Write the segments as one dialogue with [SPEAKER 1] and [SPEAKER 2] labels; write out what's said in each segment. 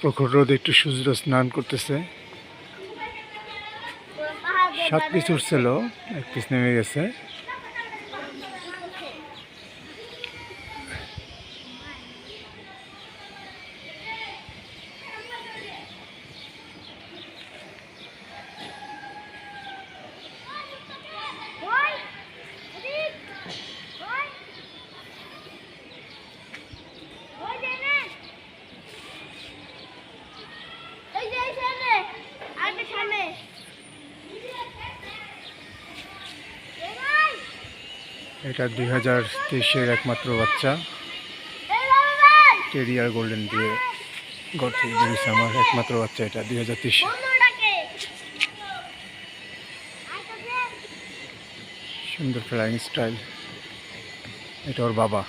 [SPEAKER 1] প্রখর রোদ একটু সূর্য স্নান করতেছে। সাত পিস উঠছিল এক পিস নেমে গেছে। এটা দুই হাজার তেইশের একমাত্র বাচ্চা। টেরিয়ার গোল্ডেন দিয়ে থেকে বেরিয়েছে আমার একমাত্র বাচ্চা এটা, দুই হাজার তেইশে। সুন্দর ফ্লাইং স্টাইল এটা ওর বাবা।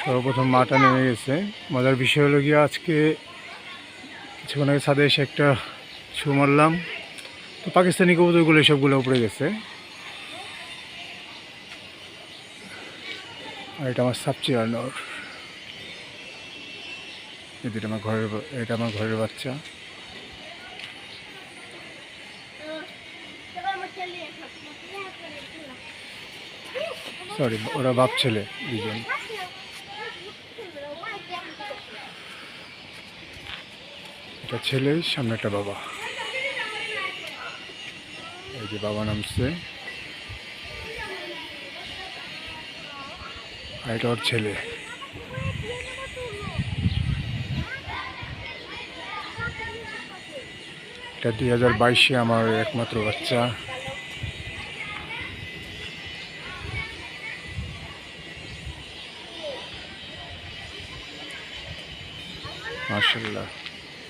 [SPEAKER 1] সর্বপ্রথম মাটা নেমে গেছে। মজার বিষয় হলো গিয়ে আজকে কিছুক্ষণ আগে ছাদে এসে একটা ছু মারলাম। তো পাকিস্তানি কবুতরগুলো সবগুলো উপরে গেছে। আর এটা আমার সাবচিরানোর এটা আমার ঘরের এটা আমার ঘরের বাচ্চা। সরি ওরা বাপ ছেলে দুজন এটা ছেলে, সামনে একটা বাবা। এই যে বাবা নামছে। আর ছেলে। এটা দুই হাজার বাইশে আমার একমাত্র বাচ্চা। মার্শাল্লাহ